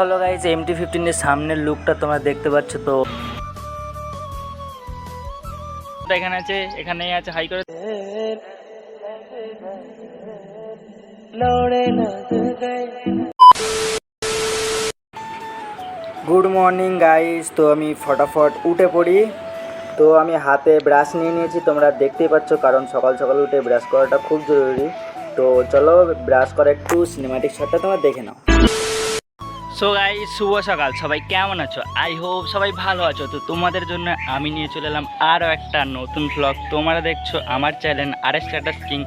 হলো? Guys MT ফিফটিনের সামনের লুকটা তোমরা দেখতে পাচ্ছ তো। এখানে আছে এখানেই আছে হাই করে গুড মর্নিং গাইস তো আমি ফটাফট উঠে পড়ি। তো আমি হাতে ব্রাশ নিয়ে নিয়েছি তোমরা দেখতেই পাচ্ছ কারণ সকাল সকাল উঠে ব্রাশ করাটা খুব জরুরি। তো চলো ব্রাশ করে একটু সিনেমাটিক শটটা তোমরা দেখে নাও। সো গাই শুভ সকাল। সবাই কেমন আছো? আই হোপ সবাই ভালো আছো। তো তোমাদের জন্য আমি নিয়ে চলে এলাম আরও একটা নতুন ব্লগ তোমরা দেখছ আমার চ্যানেল আর স্ট্যাটাস কিং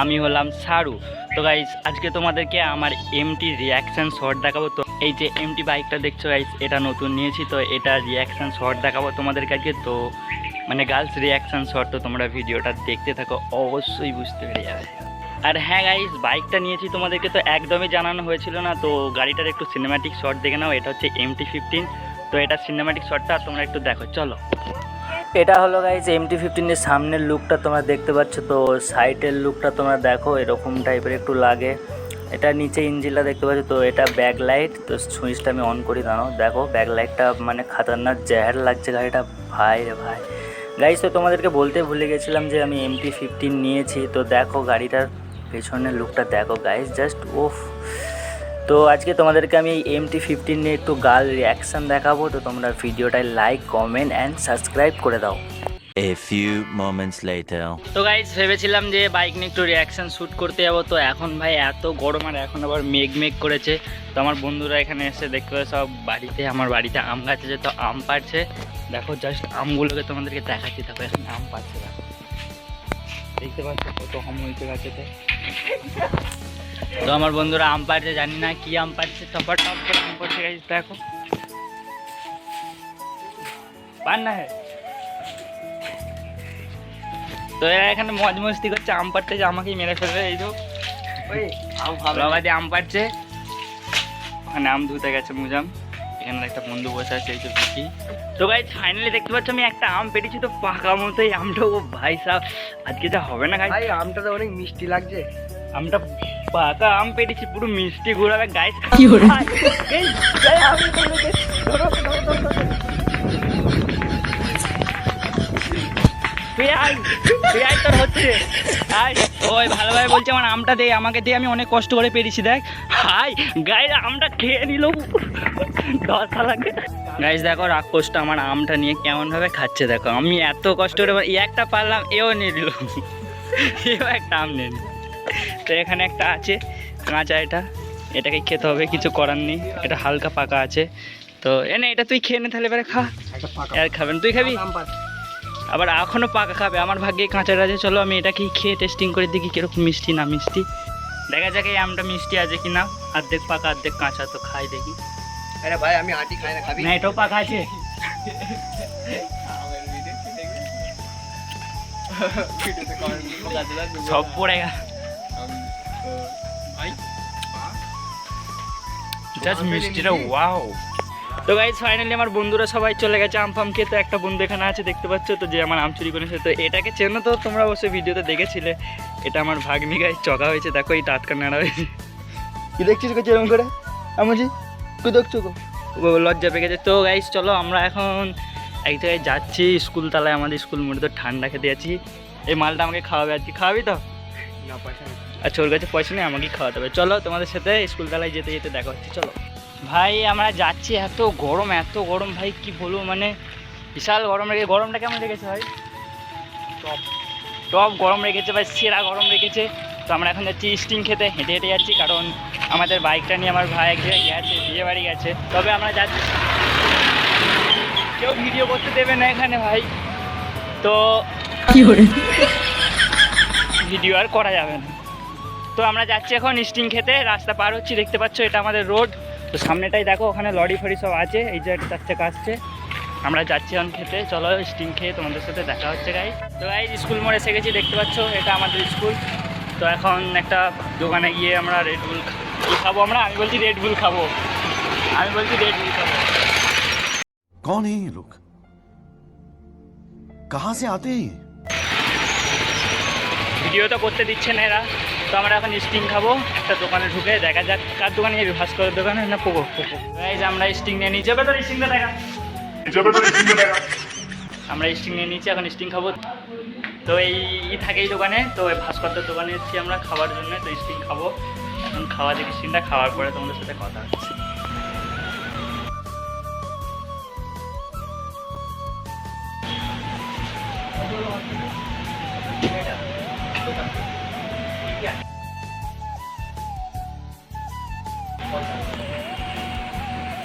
আমি হলাম সারু তো গাইস আজকে তোমাদেরকে আমার এমটি রিয়াকশান শর্ট দেখাবো। তো এই যে এমটি বাইকটা দেখছ গাইস এটা নতুন নিয়েছি। তো এটা রিয়াকশান শর্ট দেখাবো তোমাদের কাছে। তো মানে গার্লস রিয়াকশান শর্ট তো তোমরা ভিডিওটা দেখতে থাকো, অবশ্যই বুঝতে পেরে যাবে। আর হ্যাঁ গাইস বাইকটা নিয়েছি তোমাদেরকে তো একদমই জানানো হয়েছিল না, তো গাড়িটার একটু সিনেম্যাটিক শট দেখে নাও, এটা হচ্ছে এমটি ফিফটিন তো এটা সিনেম্যাটিক শটটা তোমরা একটু দেখো, চলো। এটা হলো গাইজ এমটি ফিফটিনের সামনের লুকটা তোমরা দেখতে পাচ্ছ, তো সাইডের লুকটা তোমরা দেখো, এরকম টাইপের একটু লাগে। এটা নিচে ইঞ্জিনটা দেখতে পাচ্ছ, তো এটা ব্যাক লাইট তো সুইচটা আমি অন করি দাঁড়ো দেখো ব্যাক লাইটটা মানে খাতারনাক জ্যাহার লাগছে গাড়িটা, ভাই রে ভাই। গাইজ তো তোমাদেরকে বলতে ভুলে গেছিলাম যে আমি এমটি ফিফটিন নিয়েছি, তো দেখো গাড়িটার পেছনের লুকটা দেখো গাইজ জাস্ট ওফ তো আজকে তোমাদেরকে আমি এই এমটি ফিফটিন নিয়ে একটু গার্ল রিয়াকশান দেখাবো তো তোমরা ভিডিওটায় লাইক কমেন্ট অ্যান্ড সাবস্ক্রাইব করে দাও। A few moments later. তো গাইজ ভেবেছিলাম যে বাইক নিয়ে একটু রিয়াকশান শ্যুট করতে যাব তো এখন ভাই এত গরম আর এখন আবার মেঘ মেঘ করেছে। তো আমার বন্ধুরা এখানে এসে দেখতে পাবে সব বাড়িতে আমার বাড়িতে আম গাছ আছে তো আম পাড়ছে। দেখো জাস্ট আমগুলোকে তোমাদেরকে দেখাচ্ছি দেখো এখানে আম পাড়ছে দেখো দেখতে পাচ্ছ কত আম হয়েছে গাছেতে। তো আমার বন্ধুরা আম পাড়ছে জানি না কি আম পাড়ছে টপা টপ করে আম পাড়ছে গাইজ দেখো। পার না হ্যাঁ তো এরা এখানে মজ মস্তি করছে আম পাড়তে যে আমাকেই মেরে ফেলবে এই তো। আম পাড়ছে। ওখানে আম ধুতে গেছে মুজাম। এখানে একটা বন্ধু বসে আছে এই তো বিকি তো গাইজ ফাইনালি দেখতে পাচ্ছ আমি একটা আম পেরেছি তো পাকা মতোই আমটা ও ভাই সাহ আজকে যা হবে না গাইজ ভাই আমটা তো অনেক মিষ্টি লাগছে। আমটা পাকা আম পেরেছি পুরো মিষ্টি ঘোরাবে গাইজ কি আয় তুই আয় তোর হচ্ছে। আয় ওই ভালোভাবে বলছে আমার আমটা দে আমাকে দিয়ে আমি অনেক কষ্ট করে পেরেছি দেখ। হাই গাইজ আমটা খেয়ে নিল। দশা লাগে গাইজ দেখো রাক্ষসটা আমার আমটা নিয়ে কেমনভাবে খাচ্ছে দেখো। আমি এত কষ্ট করে ই একটা পারলাম এও নিয়ে দিল এও একটা আম নিয়ে তো এখানে একটা আছে কাঁচা এটা। এটাকে খেতে হবে কিছু করার নেই। এটা হালকা পাকা আছে। তো এনে এটা তুই খেয়ে নে তাহলে এবারে খা। আর খাবেন। তুই খাবি? আবার এখনও পাকা খাবে। আমার ভাগ্যে কাঁচা আছে চলো আমি এটাকেই খেয়ে টেস্টিং করে দেখি কীরকম মিষ্টি না মিষ্টি। দেখা যাক এই আমটা মিষ্টি আছে কি না অর্ধেক পাকা অর্ধেক কাঁচা তো খাই দেখি। আরে ভাই আমি আটি খাই না খাবি? না এটাও পাকা আছে। সব পড়ে গেল। জাস্ট মিষ্টিটা ওয়াও তো গাইজ ফাইনালি আমার বন্ধুরা সবাই চলে গেছে আম ফাম খেতে। একটা বন্ধু এখানে আছে দেখতে পাচ্ছ? তো যে আমার আম চুরি করেছে তো এটাকে চেনো তো তোমরা অবশ্যই ভিডিওতে দেখেছিলে। এটা আমার ভাগ্নি গায়ে চকা হয়েছে। দেখো এই টাটকা নাড়া হয়েছে কি দেখছিস কো এরকম করে? আমজি তুই দেখছ গো? লজ্জা পেয়ে গেছে। তো গাইজ চলো আমরা এখন এক জায়গায় যাচ্ছি। স্কুল তালায় আমাদের স্কুল মোড়ে তো ঠান্ডা খেতে যাচ্ছি। এই মালটা আমাকে খাওয়াবে আজকে। খাওয়াবি তো? না পয়সা আচ্ছা ওর কাছে পয়সা নেই আমাকেই খাওয়াতে হবে। চলো তোমাদের সাথে স্কুল তালায় যেতে যেতে দেখা হচ্ছে। চলো। ভাই আমরা যাচ্ছি এত গরম এত গরম ভাই কি বলব? মানে বিশাল গরম রেখে গরমটা কেমন রেখেছে ভাই? টপ। টপ গরম রেখেছে ভাই সেরা গরম রেখেছে তো আমরা এখন যাচ্ছি স্টিং খেতে হেঁটে হেঁটে যাচ্ছি কারণ আমাদের বাইকটা নিয়ে আমার ভাই এক জায়গায় গেছে বিয়ে বাড়ি গেছে। তবে আমরা যাচ্ছি। কেউ ভিডিও করতে দেবে না এখানে ভাই। তো ভিডিও আর করা যাবে না। তো আমরা যাচ্ছি এখন স্টিং খেতে রাস্তা পার হচ্ছি দেখতে পাচ্ছ এটা আমাদের রোড তো সামনেটাই দেখো ওখানে লরি ফরি সব আছে এই যে একটা চার চাকা আসছে আমরা যাচ্ছি এখন খেতে চলো স্টিং খেয়ে তোমাদের সাথে দেখা হচ্ছে গাই তো গাই স্কুল মোড়ে এসে গেছি দেখতে পাচ্ছ এটা আমাদের স্কুল তো এখন একটা দোকানে গিয়ে আমরা রেড বুল খাবো আমরা আমি বলছি রেড বুল খাবো আমি বলছি রেড বুল খাবো कौन है ये लोग कहां से आते हैं ये ভিডিও তো করতে দিচ্ছে না এরা তো আমরা এখন স্টিং খাব। একটা দোকানে ঢুকে দেখা যাক কার দোকানে যাবি ভাস্করের দোকানে না পোকো পোকো। গাইজ আমরা স্টিং নিয়ে নিয়ে যাবে তোর স্টিংটা দেখা। আমরা স্টিং নিয়ে নিয়েছি এখন স্টিং খাব। তো এই ই থাকে এই দোকানে তো ভাস্করদের দোকানে এসেছি আমরা খাবার জন্য তো স্টিং খাব। এখন খাওয়া দেখি স্টিংটা খাওয়ার পরে তোমাদের সাথে কথা হচ্ছে।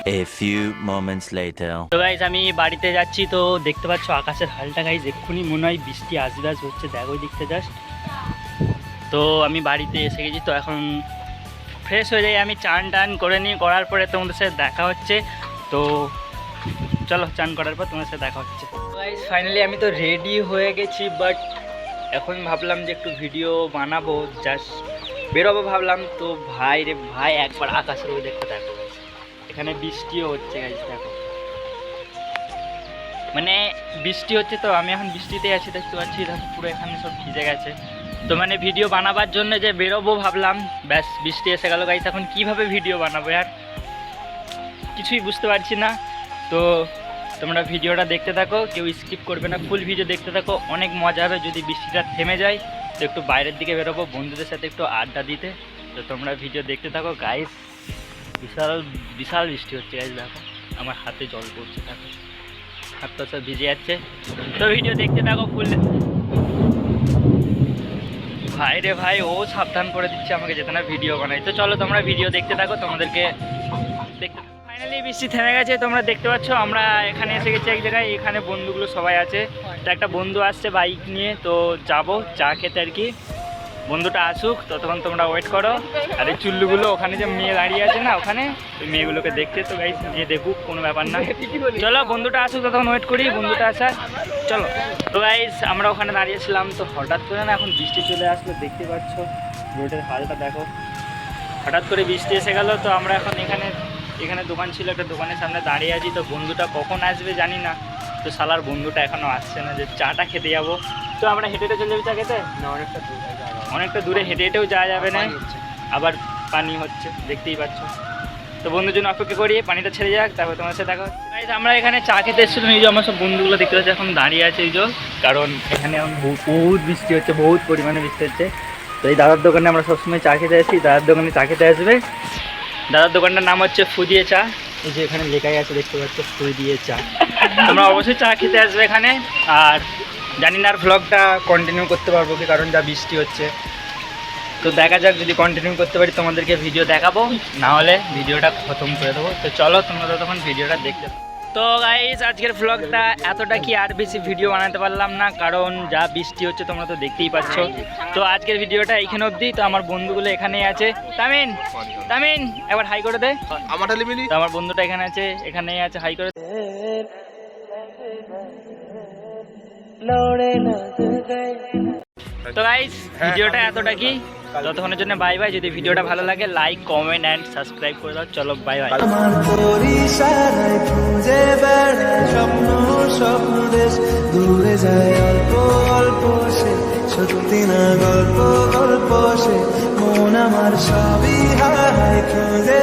A few moments later. তো গাইজ আমি বাড়িতে যাচ্ছি, তো দেখতে পাচ্ছ আকাশের হালটা গাইজ এক্ষুনি মনে হয় বৃষ্টি আসবে আস হচ্ছে, দেখো ওই জাস্ট তো আমি বাড়িতে এসে গেছি, তো এখন ফ্রেশ হয়ে যাই, আমি চান টান করে নিই, করার পরে তোমাদের সাথে দেখা হচ্ছে তো চলো, চান করার পর তোমাদের সাথে দেখা হচ্ছে গাইজ ফাইনালি আমি তো রেডি হয়ে গেছি বাট এখন ভাবলাম যে একটু ভিডিও বানাবো জাস্ট বেরোবো ভাবলাম, তো ভাই রে ভাই, একবার আকাশের ওই দেখতে দেখো guys। এখানে বৃষ্টিও হচ্ছে গাইজ দেখো। মানে বৃষ্টি হচ্ছে তো, আমি এখন বৃষ্টিতে আছি, দেখতে পাচ্ছি, দেখো, পুরো এখানে সব ভিজে গেছে। তো মানে ভিডিও বানাবার জন্য যে বেরোবো ভাবলাম, ব্যাস, বৃষ্টি এসে গেল গাইজ এখন কীভাবে ভিডিও বানাবো, আর কিছুই বুঝতে পারছি না। তো তোমরা ভিডিওটা দেখতে থাকো, কেউ স্কিপ করবে না ফুল ভিডিও দেখতে থাকো। অনেক মজা হবে যদি বৃষ্টিটা থেমে যায়, তো একটু বাইরের দিকে বেরোবো, বন্ধুদের সাথে একটু আড্ডা দিতে। তো তোমরা ভিডিও দেখতে থাকো গাইস বিশাল বিশাল বৃষ্টি হচ্ছে গাইস দেখো। আমার হাতে জল পড়ছে, দেখো। হাতটা সব ভিজে যাচ্ছে। তো ভিডিও দেখতে থাকো ফুল ভাই রে ভাই, ও সাবধান করে দিচ্ছে আমাকে যেতে না ভিডিও বানাই তো চলো তোমরা ভিডিও দেখতে থাকো, তোমাদেরকে দেখতে ফাইনালি বৃষ্টি থেমে গেছে, তোমরা দেখতে পাচ্ছ, আমরা এখানে এসে গেছি এক জায়গায়, এখানে বন্ধুগুলো সবাই আছে। তো একটা বন্ধু আসছে বাইক নিয়ে, তো যাব, চা খেতে আর কি। বন্ধুটা আসুক, ততক্ষণ তোমরা ওয়েট করো। আর এই চুল্লুগুলো ওখানে যে মেয়ে দাঁড়িয়ে আছে না, ওখানে ওই মেয়েগুলোকে দেখতে তো গাইস যে দেখুক, কোনো ব্যাপার না। চলো, বন্ধুটা আসুক, ততক্ষণ ওয়েট করি, বন্ধুটা আসা চলো। তো গাইস আমরা ওখানে দাঁড়িয়েছিলাম, তো হঠাৎ করে না এখন বৃষ্টি চলে আসলো, দেখতে পাচ্ছ, রোডের হালটা দেখো। হঠাৎ করে বৃষ্টি এসে গেল, তো আমরা এখন এখানে এখানে দোকান ছিল, একটা দোকানের সামনে দাঁড়িয়ে আছি, তো বন্ধুটা কখন আসবে জানি না। তো শালার বন্ধুটা এখনও আসছে না, যে চাটা খেতে যাব। তো আমরা হেঁটে হেঁটে চলে যাবি চা খেতে? না অনেকটা দূর অনেকটা দূরে হেঁটে হেঁটেও যাওয়া যাবে না। আবার পানি হচ্ছে দেখতেই পাচ্ছ। তো বন্ধুর জন্য অপেক্ষা করি পানিটা ছেড়ে যাক তারপর তোমার সাথে দেখা হচ্ছে। আমরা এখানে চা খেতে এসেছিলাম এই যে আমার সব বন্ধুগুলো দেখতে পাচ্ছি এখন দাঁড়িয়ে আছে এই যে কারণ এখানে এখন বহুত বৃষ্টি হচ্ছে বহুত পরিমাণে বৃষ্টি হচ্ছে। তো এই দাদার দোকানে আমরা সবসময় চা খেতে আসি দাদার দোকানে চা খেতে আসবে। দাদার দোকানটার নাম হচ্ছে ফুদিয়ে চা। এই যে এখানে লেখাই আছে দেখতে পাচ্ছ ফুদিয়ে চা। তোমরা অবশ্যই চা খেতে আসবে এখানে। আর জানি না আর ভ্লগটা কন্টিনিউ করতে পারব কি কারণ যা বৃষ্টি হচ্ছে তো দেখা যাক যদি কন্টিনিউ করতে পারি তোমাদেরকে ভিডিও দেখাবো না হলে ভিডিওটা খতম করে দেবো তো চলো তোমরা তখন ভিডিওটা দেখতে তো গাইজ আজকের ভ্লগটা এতটা কি আর বেশি ভিডিও বানাতে পারলাম না কারণ যা বৃষ্টি হচ্ছে তোমরা তো দেখতেই পাচ্ছ তো আজকের ভিডিওটা এখানে অবধি তো আমার বন্ধুগুলো এখানেই আছে তামিন তামিন একবার হাই করে দে আমারটা লিবিনি তো আমার বন্ধুটা এখানে আছে এখানেই আছে হাই করে তো গাইস ভিডিওটা এতটা কি? ততক্ষণের জন্য বাই বাই যদি ভিডিওটা ভালো লাগে লাইক কমেন্ট অ্যান্ড সাবস্ক্রাইব করে দাও। চলো বাই বাই আমার পরিসারায় খুঁজে বেড়ায় স্বপ্ন স্বপ্ন দেশ। দূরে যায় অল্প অল্প সে। সত্যি না গল্প গল্প সে। মন আমার সবই হারায়। খুঁজে